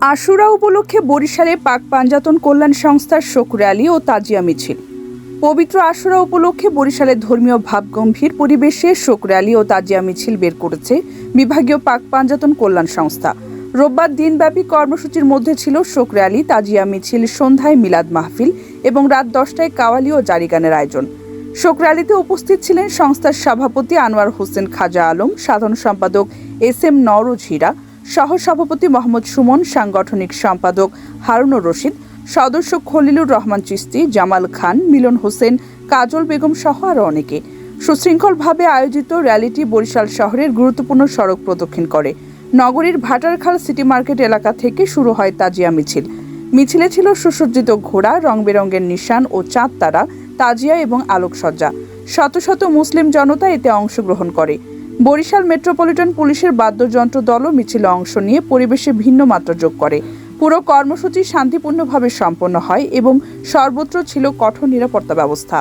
আশুরা উপলক্ষে বরিশালে পাক পাঞ্জাতন কল্যাণ সংস্থার শোক র্যালি ও তাজিয়া মিছিল। পবিত্র আশুরা উপলক্ষে বরিশালের ধর্মীয় ভাবগম্ভীর পরিবেশে শোক র্যালি ও তাজিয়া মিছিল বের করেছে বিভাগীয় পাক পাঞ্জাতন কল্যাণ সংস্থা। রোববার দিনব্যাপী কর্মসূচির মধ্যে ছিল শোক র্যালি, তাজিয়া মিছিল, সন্ধ্যায় মিলাদ মাহফিল এবং রাত দশটায় কাওয়ালি ও জারিগানের আয়োজন। শোক র্যালিতে উপস্থিত ছিলেন সংস্থার সভাপতি আনোয়ার হোসেন খাজা আলম, সাধারণ সম্পাদক এস এম নওরোজ হীরা সহ সভাপতি মোহাম্মদ সুমন, সাংগঠনিক সম্পাদক হারুনুর রশিদ, সদস্য খলিলুর রহমান চিস্তি, জামাল খান, মিলন হোসেন, কাজল বেগম সহ আরও অনেকে। সুশৃঙ্খলভাবে আয়োজিত র্যালিটি বরিশাল শহরের গুরুত্বপূর্ণ সড়ক প্রদক্ষিণ করে। নগরীর ভাটারখাল সিটি মার্কেট এলাকা থেকে শুরু হয় তাজিয়া মিছিল। মিছিলে ছিল সুসজ্জিত ঘোড়া রং বেরঙের নিশান ও চাঁদ তারা, তাজিয়া এবং আলোকসজ্জা। শত শত মুসলিম জনতা এতে অংশগ্রহণ করে। বরিশাল মেট্রোপলিটন পুলিশের বাদ্যযন্ত্র দলও মিছিলে অংশ নিয়ে পরিবেশে ভিন্ন মাত্রা যোগ করে। পুরো কর্মসূচি শান্তিপূর্ণভাবে সম্পন্ন হয় এবং সর্বত্র ছিল কঠোর নিরাপত্তা ব্যবস্থা।